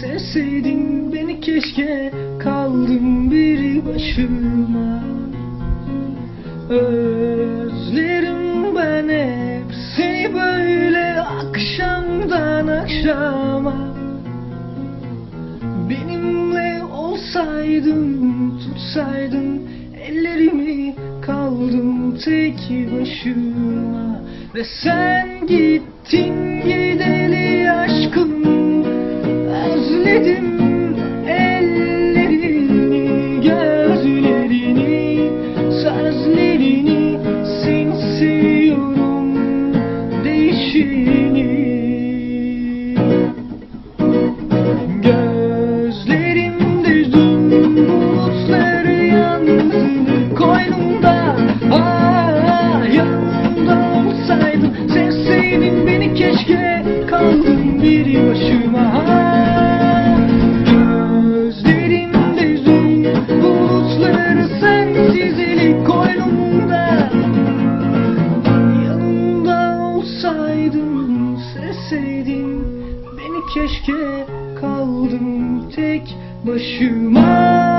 Sevseydin beni keşke kaldım bir başıma. Özlerim ben hep seni böyle akşamdan akşama. Benimle olsaydın tutsaydın ellerimi kaldım tek başıma. Ve sen gittin Özledim ellerini, gözlerini, sözlerini Seni seviyorum değişini. Gözlerimde hüzün bulutları yalnızlığı koynumda ah, Yanımda olsaydın sevseydin beni keşke kaldım bir başıma keşke kaldım tek başıma